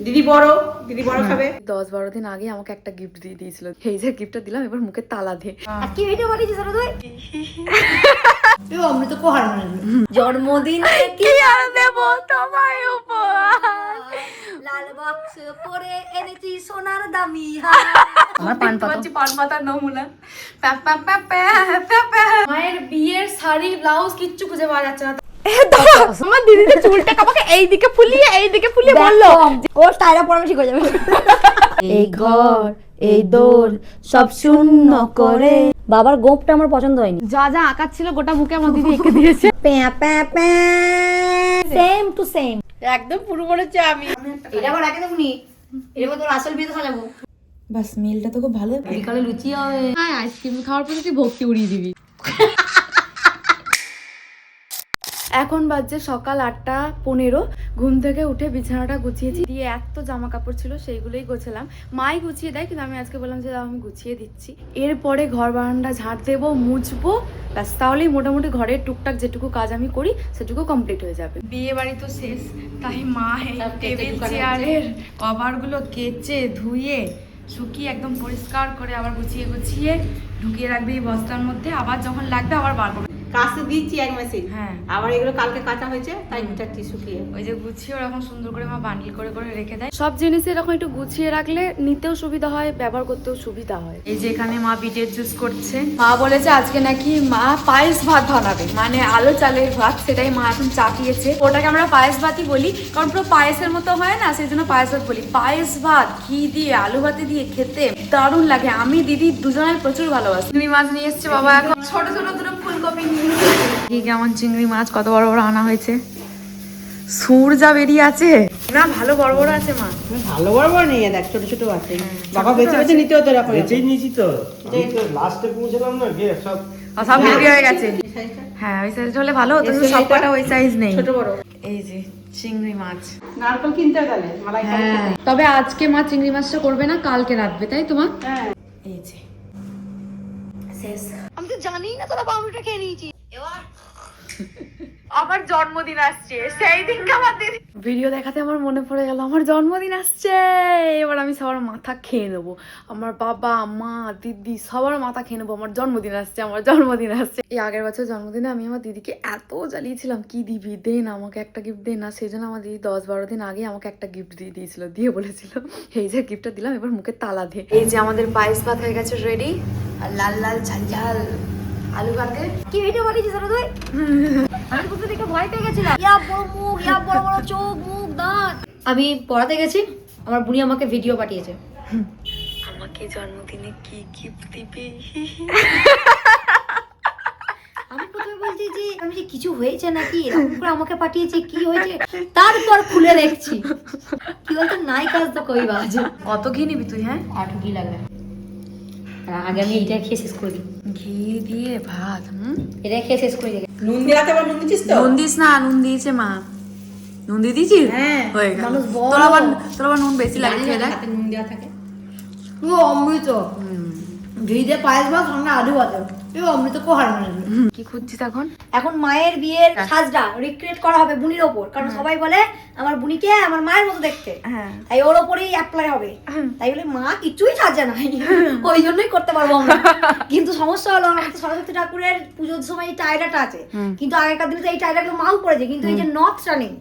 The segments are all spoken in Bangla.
দিদি বড় দিদি বড় খাবে। দশ বারো দিন আগে আমাকে একটা গিফট দিয়ে দিয়েছিল। এই যে গিফটটা দিলাম এবার মুখে তালা দে কি ভিডিও বানিয়েছিস তোরা তুই অমৃত কোহার কি আর দেব তোমায় উপহার? লাল বাক্স করে এনেছি সোনার দামি হার। আমার পান পাতা। পান পাতার নমুনা। মায়ের বিয়ের শাড়ি ব্লাউজ কিচ্ছু খুঁজে পাওয়া যাচ্ছে না। আমার দিদিদের চুলটা আমাকে এইদিকে ফুলিয়ে এইদিকে ফুলিয়ে বলল। ও স্টাইলে পড়ানো শিখে যাবে। এই ঘর এই দোর সব শূন্য করে। বাবার গোপটা আমার পছন্দ হয়নি। যা যা আঁকার ছিল গোটা মুখে আমার দিদি এঁকে দিয়েছে। প্যা প্যা প্যা। সেম টু সেম একদম পুরো মনে হচ্ছে আমি। এটা আবার রাখে দেবনি এটা তোর আসল বিয়ে সাজাবো। বাস মেলটা তো খুব ভালো। বিকালে লুচি হবে। হ্যাঁ আইসক্রিম খাওয়ার পরে তুই ভক্তি উড়িয়ে দিবি। এখন বাজছে সকাল আটটা পনেরো। ঘুম থেকে উঠে বিছানাটা গুছিয়েছি। দিয়ে এত জামা কাপড় ছিল সেইগুলোই গোছালাম। মাই গুছিয়ে দেয় কিন্তু আমি আজকে বললাম যে দাও আমি গুছিয়ে দিচ্ছি। এরপরে ঘর বারান্দা ঝাঁট দেবো মুছবো। ব্যাস তাহলেই মোটামুটি ঘরের টুকটাক যেটুকু কাজ আমি করি সেটুকু কমপ্লিট হয়ে যাবে। বিয়ে বাড়ি তো শেষ। তাই মা টেবিল চেয়ারের কভারগুলো কেচে ধুয়ে শুকিয়ে একদম পরিষ্কার করে আবার গুছিয়ে গুছিয়ে ঢুকিয়ে রাখবে এই বস্তার মধ্যে। আবার যখন লাগবে আবার বার করবে। কাছে দিচ্ছি এক মেসেজ হ্যাঁ। আবার এগুলো কালকে কাঁচা হয়েছে তাই গুটাচ্ছি শুকিয়ে ওই যে গুছিয়ে ওরকম সুন্দর করে মা বান্ডিল করে করে রেখে দেয়। সব জিনিস এরকম একটু গুছিয়ে রাখলে নিতেও সুবিধা হয় ব্যবহার করতেও সুবিধা হয়। এই যে এখানে মা বিটের জুস করছে। মা বলেছে আজকে নাকি মা পায়েস ভাত বানাবে মানে আলো চালের ভাত সেটাই মা এখন চাপিয়েছে। ওটাকে আমরা পায়েস ভাতই বলি কারণ পুরো পায়েসের মতো হয় না সেই জন্য পায়েস ভাত বলি। পায়েস ভাত ঘি দিয়ে আলু ভাতে দিয়ে খেতে দারুণ লাগে। আমি দিদি দুজনের প্রচুর ভালোবাসি। চিংড়ি মাছ নিয়ে এসছে বাবা এখন। ছোট ছোট দুটো ফুলকপি নিয়ে কেমন চিংড়ি মাছ কত বড় বড় আনা হয়েছে। সুর যা বেরিয়ে আছে? না ভালো বড় বড় আছে মা। ভালো বড় বড় নিয়ে দেখ ছোট ছোট আছে। বাবা বেছে বেছে নিতে হতো এরকম। বেঁচেই নিয়েছি তো। লাস্টে পৌঁছলাম না গিয়ে সব সব বেরিয়ে হয়ে গেছে। হ্যাঁ ওই সাইজ হলে ভালো হতো সব কটা ওই সাইজ নেই। ছোট বড়। এই যে চিংড়ি মাছ। নারকেল কিনতে মালাই হ্যাঁ। তবে আজকে মা চিংড়ি মাছটা করবে না কালকে রাখবে তাই তোমার হ্যাঁ। এই যে। আমি তো জানি না তোরা পাউরুটা খেয়ে নিয়েছি এবার আমার জন্মদিন আসছে, সেই দিন আমার দিদি ভিডিও দেখাতে আমার মনে পড়ে গেল, আমার জন্মদিন আসছে। এবার আমি সবার মাথা খেয়ে নেব। আমার বাবা, মা, দিদি সবার মাথা খেয়ে নেব, আমার জন্মদিন আসছে, আমার জন্মদিন আসছে। এই আগের বছর জন্মদিনে আমি আমার দিদিকে এত জ্বালিয়েছিলাম, কি দিবি? দে না আমাকে একটা গিফট দে না। সেই জন্য আমার দিদি দশ বারো দিন আগে আমাকে একটা গিফট দিয়ে দিয়েছিল, দিয়ে বলেছিল, এই যে গিফটটা দিলাম, এবার মুখে তালা দে। এই যে আমাদের পায়েস ভাত হয়ে গেছে রেডি আর লাল লাল ঝাল ঝাল। আলু কি ভিডিও বানিয়েছিস তুই? আমি তো দেখে ভয় পেয়ে গেছিলাম। ইয়া বড় মুখ ইয়া বড় বড় চোখ মুখ দাঁত। আমি পড়াতে গেছি আমার বুড়ি আমাকে ভিডিও পাঠিয়েছে। আমাকে জন্মদিনে কি গিফট দিবি? আমি প্রথমে বলছি যে আমি যে কিছু হয়েছে নাকি এরকম করে আমাকে পাঠিয়েছে কি হয়েছে তারপর খুলে দেখছি। কি বলতো নাই কাজ তো কই বাজ। কত ঘি নিবি তুই হ্যাঁ? আঠু কি লাগবে। আগে আমি এটা খেয়ে শেষ করে ঘি দিয়ে ভাত হুম? এটা খেয়ে শেষ করে নুন দিয়ে রাতে আবার নুন দিচ্ছিস তো? নুন দিস না নুন দিয়েছে মা। নুন দিয়ে দিয়েছিস? হ্যাঁ, হয়ে গেল। তোর আবার তোর আবার নুন বেশি লাগে খেয়ে দেখ। হাতে নুন দেওয়া থাকে। ও অমৃত। ঘি দিয়ে পায়েস বা সঙ্গে আলু ভাজা। কি খুঁজছিস এখন? এখন মায়ের বিয়ের সাজটা রিক্রিয়েট করা হবে বুনির ওপর। কারণ সবাই বলে আমার বুনিকে আমার মায়ের মতো দেখতে। হ্যাঁ। তাই ওর ওপরেই অ্যাপ্লাই হবে। তাই বলে মা কিছুই সাজে নাই ওই জন্যই করতে পারব আমরা। কিন্তু সমস্যা হলো আমাদের তো সরস্বতী ঠাকুরের পুজোর সময় এই টায়রাটা আছে। কিন্তু আগেকার দিনে তো এই টায়রাগুলো মাও পড়েছে কিন্তু এই যে নথটা নেই।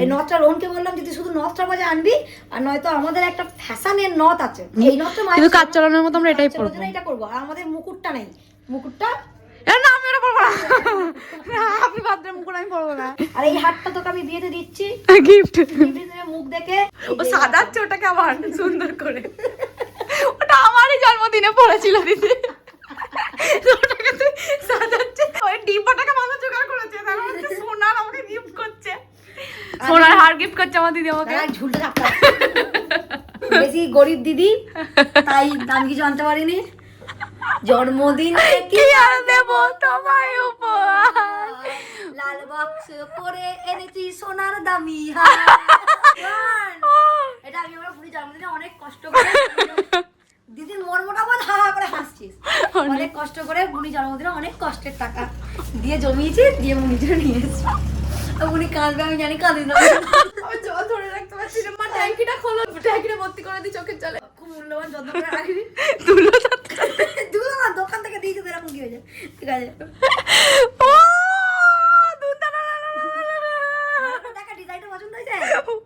এই নথটা রোহনকে বললাম যদি শুধু নথটা বাজে আনবি আর নয়তো আমাদের একটা ফ্যাশনের নথ আছে। এই নথটা কাজ চালানোর মতো আমরা এটাই জন্য এটা করব আর আমাদের মুকুটটা নেই। মুকুটটা? না আমি ওটা পরবো না। আপনি বাদ্রে মুকুট আমি পরবো না। আর এই হাতটা তোকে আমি বিয়েতে দিচ্ছি। গিফট মুখ দেখে। ও ওটাকে আবার সুন্দর করে। ওটা আমারই জন্মদিনে পড়েছিল দিদি। ওটাকে তুই সাজাচ্ছে। ওই ডিব্বাটাকে ভালো জোগাড় করেছে তার মধ্যে সোনার আমাকে গিফট করছে। সোনার হার গিফট করছে আমার দিদি আমাকে। ঝুলটা বেশি গরিব দিদি তাই আমি কিছু আনতে পারিনি। জন্মদিন কি আর দেব তোমায় উপহার? লাল বাক্স করে এনেছি সোনার দামি হার। এটা আমি আমার পুরী জন্মদিনে অনেক কষ্ট করে বল হা হা করে হাসছিস। অনেক। কষ্ট করে বুনি জন্মদিনে অনেক কষ্টের টাকা দিয়ে জমিয়েছি দিয়ে বুনি জন্য নিয়ে এসেছি উনি কাঁদবে আমি জানি কাঁদি না। আমি জল ধরে রাখতে পারছি না। ট্যাঙ্কিটা খোলো ট্যাঙ্কিটা ভর্তি করে দিই চোখের জলে। খুব মূল্যবান যত্ন করে রাখবি তুলো দুটো না দোকান থেকে দিয়েছে তো এরকম কি হয়েছে যখন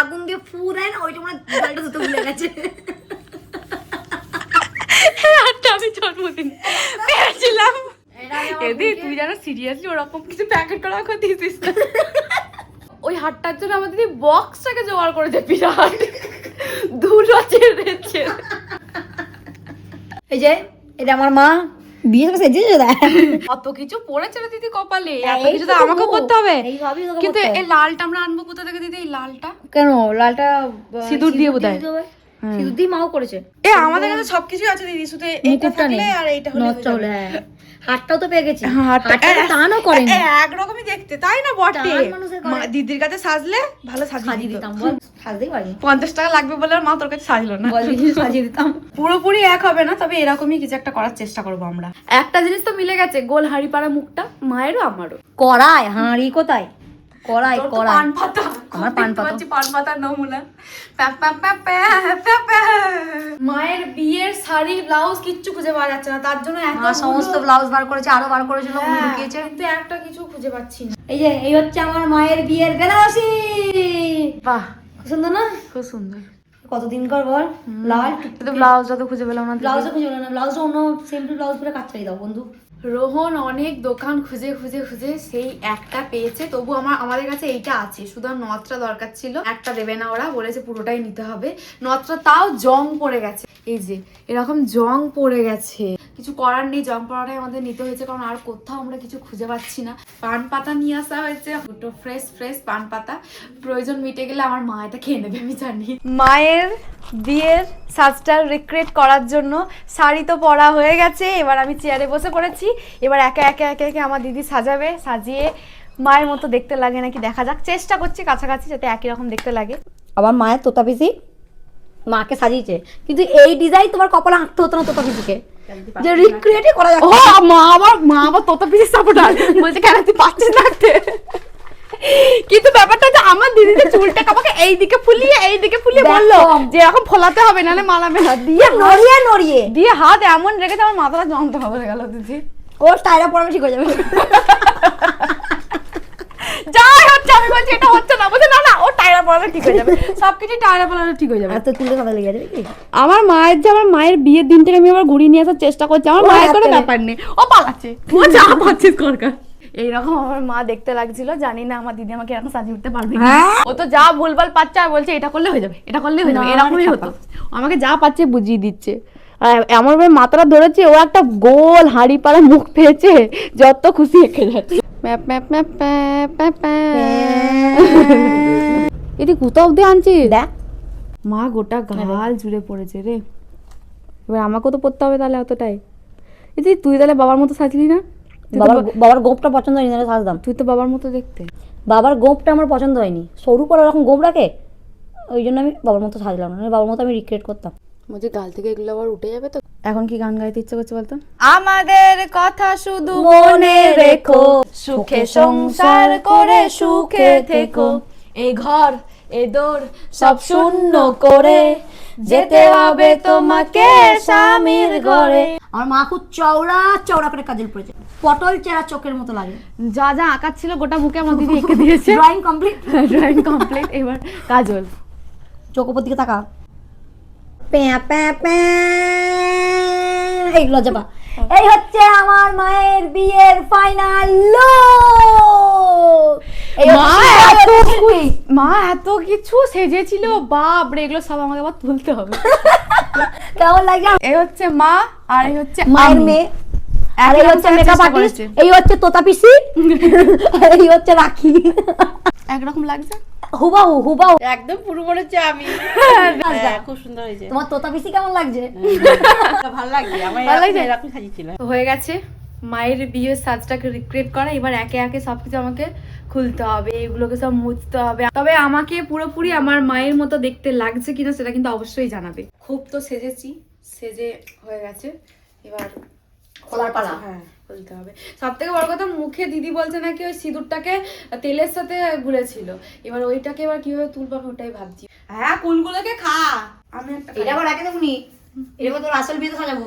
আগুন দিয়ে মানে আমি এদি তুই যেন সিরিয়াসলি ওরকম কিছু প্যাকেট করা করে দিয়েছিস ওই হাটটার জন্য আমার দিদি বক্সটাকে জোগাড় করেছে বিরাট দুটো এই যে এটা আমার মা। বিয়ে করে সেজেছে দেয় অত কিছু পড়েছে রে দিদি কপালে। হ্যাঁ, এত কিছু তো তো। আমাকে দেবো। করতে হবে কিন্তু এই লালটা আমরা আনব কোথা থেকে দিদি? এই লালটা? কেন? লালটা সিঁদুর দিয়ে বোধহয়। সিঁদুর দিয়ে মাও করেছে। এ আমাদের কাছে সবকিছুই আছে দিদি শুধু এইটা থাকলে আর এইটা হলে হাতটাও তো পেয়ে গেছি। হ্যাঁ, টানও করেনি। একরকমই দেখতে তাই না বটে? করে। দিদির কাছে সাজলে ভালো সাজিয়ে দিতাম সাজতেই পারি পঞ্চাশ টাকা লাগবে বলে আর মা তোর কাছে সাজলো না। সাজিয়ে দিতাম। পুরোপুরি এক হবে না তবে এরকমই কিছু একটা করার চেষ্টা করব আমরা। একটা জিনিস তো মিলে গেছে গোল হাড়ি পাড়া মুখটা মায়েরও আমারও। কড়াই হাঁড়ি কোথায়? কড়াই কড়াই। আমার পান পাতা। পান পাতা নমুনা। মায়ের বিয়ের শাড়ি ব্লাউজ কিচ্ছু খুঁজে পাওয়া যাচ্ছে না। তার জন্য সমস্ত ব্লাউজ বার করেছে আরও বার করেছিল হ্যাঁ, কিন্তু একটা কিছু খুঁজে পাচ্ছি না। এই যে এই হচ্ছে আমার মায়ের বিয়ের বেনারসি। বাহ। খুব সুন্দর না? খুব সুন্দর। কতদিন কর বল? লাল ব্লাউজটা তো খুঁজে পেলাম না। দিদি। ব্লাউজও খুঁজে পেলাম না। ব্লাউজও অন্য সিম্পল ব্লাউজ করে কাজ চাই দাও বন্ধু। রোহন অনেক দোকান খুঁজে খুঁজে খুঁজে সেই একটা পেয়েছে। তবু আমার, আমাদের কাছে এইটা আছে। শুধু নথটা দরকার ছিল। একটা দেবে না ওরা। বলেছে পুরোটাই নিতে হবে। নথটা তাও জং পড়ে গেছে। এই যে, এরকম জং পড়ে গেছে। কিছু করার নেই জং পড়াটাই আমাদের নিতে হয়েছে কারণ আর কোথাও আমরা কিছু খুঁজে পাচ্ছি না। পান পাতা নিয়ে আসা হয়েছে দুটো ফ্রেশ ফ্রেশ পান পাতা। প্রয়োজন মিটে গেলে আমার মা এটা খেয়ে নেবে আমি জানি। মায়ের বিয়ের সাজটা রিক্রিয়েট করার জন্য শাড়ি তো পরা হয়ে গেছে এবার আমি চেয়ারে বসে পড়েছি। এবার একে একে একে একে আমার দিদি সাজাবে সাজিয়ে মায়ের মতো দেখতে লাগে নাকি দেখা যাক। চেষ্টা করছি কাছাকাছি যাতে একই রকম দেখতে লাগে। আমার মায়ের তোতা পিসি মাকে সাজিয়েছে কিন্তু এই ডিজাইন তোমার কপালে আঁকতে হতো না তোতা পিসিকে যে রিক্রিয়েটই করা ও মা আবার মা আবার তত সাপোর্টার বলছে কেন তুই পাচ্ছিস না? কিন্তু ব্যাপারটা হচ্ছে আমার দিদিতে চুলটাকে আমাকে এই দিকে ফুলিয়ে এই দিকে ফুলিয়ে বলল যে এখন ফোলাতে হবে নাহলে মালাবে না দিয়ে নড়িয়ে নড়িয়ে। দিয়ে হাত এমন রেখেছে আমার মাথাটা যন্ত্র হয়ে গেল দিদি। ও টাইরা পড়ানো ঠিক হয়ে যাবে। যাই হচ্ছে আমি বলছি এটা হচ্ছে না। বলছে না না ও টায়রা ঠিক হয়ে যাবে। টায়রা ঠিক হয়ে যাবে। আর তো তুলে সাদা লেগে যাবে কি? আমার মায়ের যে আমার মায়ের বিয়ের আমি আবার ঘুরিয়ে নিয়ে আসার চেষ্টা করছি আমার মায়ের কোনো ব্যাপার নেই। ও পালাচ্ছে। ও যা পাচ্ছিস করকার এইরকম আমার মা দেখতে লাগছিল জানি না আমার দিদি আমাকে এরকম সাজিয়ে উঠতে পারবে। হ্যাঁ? ও তো যা ভুলভাল পাচ্ছে আর বলছে এটা করলে হয়ে যাবে এটা করলে হয়ে যাবে এরকমই হতো। আমাকে যা পাচ্ছে বুঝিয়ে দিচ্ছে। আর এমন ভাবে মাথাটা ধরেছে ও একটা গোল হাঁড়ি পাড়া মুখ পেয়েছে যত খুশি এঁকে যাচ্ছে। প্যাপ, প্যাপ, প্যাপ, প্যাপ। এটি কোথাও অব্দি আনছিস দেখ। মা গোটা গাল জুড়ে পড়েছে রে। এবার আমাকেও তো পড়তে হবে তাহলে অতটাই। এই তুই তাহলে বাবার মতো সাজলি না? বাবার বাবার গোপটা পছন্দ হয়নি তাহলে সাজদাম তুই তো বাবার মতো দেখতে। বাবার গোপটা আমার পছন্দ হয়নি। সরু করে এরকম গোপ রাখে ওই জন্য আমি বাবার মতো সাজলাম না। বাবার মতো আমি রিক্রিয়েট করতাম। বলছি গাল থেকে এগুলো আবার উঠে যাবে তো? এখন কি গান গাইতে ইচ্ছে করছে বলতো? আমাদের কথা শুধু মনে রেখো সুখে সংসার করে সুখে থেকো। এই ঘর এ দোর সব শূন্য করে যেতে হবে তোমাকে স্বামীর ঘরে। আমার মা খুব চওড়া চওড়া করে কাজল পড়েছে। পটল চেরা চোখের মতো লাগে। যা যা আঁকার ছিল গোটা মুখে আমার দিদি এঁকে দিয়েছে। ড্রয়িং কমপ্লিট ড্রয়িং কমপ্লিট এবার কাজল। চোখ উপর দিকে তাকা। এইগুলো যাবা এই হচ্ছে আমার মায়ের বিয়ের ফাইনাল মা এত মা এত কিছু সেজেছিল বাপ রে এগুলো সব আমাকে আবার তুলতে হবে। কেমন লাগে? এই হচ্ছে মা আর এই হচ্ছে মায়ের মেয়ে। আর এই হচ্ছে মেকআপ আর্টিস্ট এই হচ্ছে তোতা পিসি এই হচ্ছে রাখি। একরকম লাগছে? হুবাহু হুবাহু। একদম পুরো মনে হচ্ছে আমি। হ্যাঁ, খুব সুন্দর হয়েছে। তোমার তোতা পিসি কেমন লাগছে? ভালো লাগছে আমার ভালো লাগছে? এরকম- এরকম সাজিয়েছিল হয়ে গেছে। মায়ের বিয়ের সাজটাকে রিক্রিয়েট করা। এবার একে একে সবকিছু আমাকে খুলতে হবে এগুলোকে সব মুছতে হবে। তবে আমাকে পুরোপুরি আমার মায়ের মতো দেখতে লাগছে কিনা সেটা কিন্তু অবশ্যই জানাবে। খুব তো সেজেছি সেজে হয়ে গেছে। এবার খোলার পালা। হ্যাঁ। বলতে হবে। সব থেকে বড় কথা মুখে দিদি বলছে নাকি ওই সিঁদুরটাকে তেলের সাথে গুলেছিল এবার ওইটাকে এবার কীভাবে তুলবো আমি ওটাই ভাবছি। হ্যাঁ কুলগুলোকে খা। আমি একটা এটা আবার রাখে দেবনি? এরকম তোর আসল বিয়েতে সাজাবো।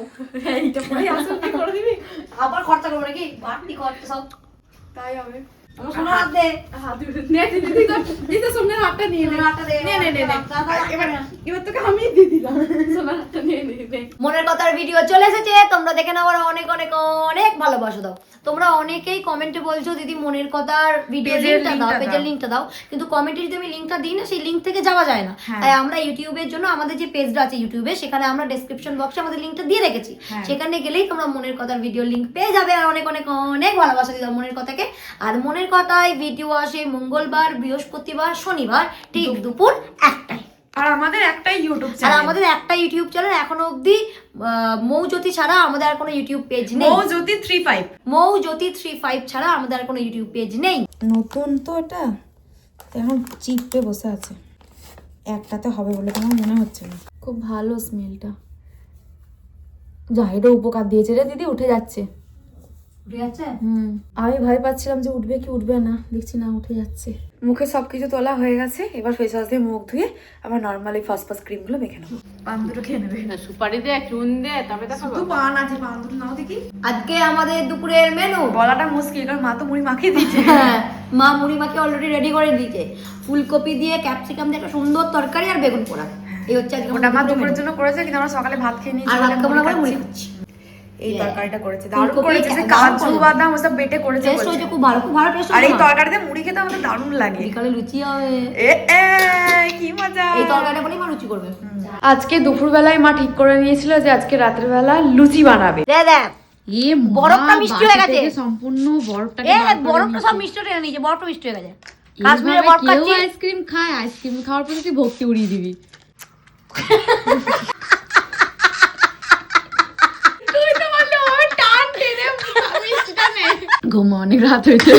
এইটা পরে আসল বিয়ে করে দিবি। আবার খরচা করব নাকি? বাড়তি খরচা সব। তাই হবে। মনের কথার ভিডিও চলে এসেছে তোমরা দেখে নাও আর অনেক অনেক অনেক ভালোবাসা দাও। তোমরা অনেকেই কমেন্টে বলছো দিদি মনের কথার ভিডিও লিঙ্কটা দাও পেজের দাও। লিঙ্কটা দাও কিন্তু কমেন্টে যদি আমি লিঙ্কটা দিই না সেই লিঙ্ক থেকে যাওয়া যায় না হ্যাঁ। তাই আমরা ইউটিউবের জন্য আমাদের যে পেজটা আছে ইউটিউবে সেখানে আমরা ডেসক্রিপশন বক্সে আমাদের লিঙ্কটা দিয়ে রেখেছি হ্যাঁ। সেখানে গেলেই তোমরা মনের কথার ভিডিও লিঙ্ক পেয়ে যাবে আর অনেক অনেক অনেক ভালোবাসা দিও মনের কথাকে আর মনের কথায় ভিডিও আসে মঙ্গলবার বৃহস্পতিবার শনিবার ঠিক দুপুর একটাই আর আমাদের একটাই ইউটিউব আর আমাদের একটা ইউটিউব চ্যানেল এখনও অবধি আহ, মৌজ্যোতি ছাড়া আমাদের আর কোনো ইউটিউব পেজ নেই। Mou Jyoti three five Moujyoti three five ছাড়া আমাদের আর কোনো ইউটিউব পেজ নেই। নতুন তো এটা এখন চিপে বসে আছে। একটাতে হবে বলে তোমার মনে হচ্ছে না। খুব ভালো স্মেলটা যা এটা উপকার দিয়েছে রে দিদি উঠে যাচ্ছে। আমি ভয় পাচ্ছিলাম যে উঠবে কি উঠবে না। দেখছি না উঠে যাচ্ছে। মুখে সব কিছু তোলা হয়ে গেছে। এবার ফেস ওয়াশ দিয়ে মুখ ধুয়ে আবার নর্মালি ফার্স্ট ফার্স্ট ক্রিমগুলো মেখে নেব। খেয়ে নেবে। সুপারি দে চুন দে তবে তো শুধু পান আছে নাও দেখি। আজকে আমাদের দুপুরের মেনু বলাটা মুশকিল কারণ মা তো মুড়ি মাখিয়ে দিয়েছে। হ্যাঁ, মা মুড়ি মাকে অলরেডি রেডি করে দিয়েছে। ফুলকপি দিয়ে ক্যাপসিকাম দিয়ে একটা সুন্দর তরকারি আর বেগুন পোড়া। এই হচ্ছে আজকে ওটা মা আমাদের দুপুরের জন্য করেছে কিন্তু আমরা সকালে ভাত খেয়ে নিয়েছি আর না মুড়ি খাচ্ছি। এই তরকারিটা করেছে। দারুণ করেছে। যে কাজু বাদাম ওসব বেটে করেছে টেস্ট। হয়েছে খুব ভালো খুব ভালো টেস্ট আর এই তরকারিতে মুড়ি খেতে আমাদের দারুণ লাগে। বিকালে লুচি হবে। এ কি মজা। এই তরকারিটা বলেই মা লুচি করবে। আজকে দুপুরবেলায় মা ঠিক করে নিয়েছিল যে আজকে রাতের বেলা লুচি বানাবে। দে দে। বরফটা মিষ্টি হয়ে গেছে। সম্পূর্ণ বরফটা এ বরফটা সব মিষ্টি হয়ে নিয়েছে বরফটা মিষ্টি হয়ে গেছে। কাশ্মীরে বরফ খাচ্ছি। আইসক্রিম খায় আইসক্রিম খাওয়ার পরে তুই ভক্তি উড়িয়ে দিবি। ঘুমো অনেক রাত হয়েছে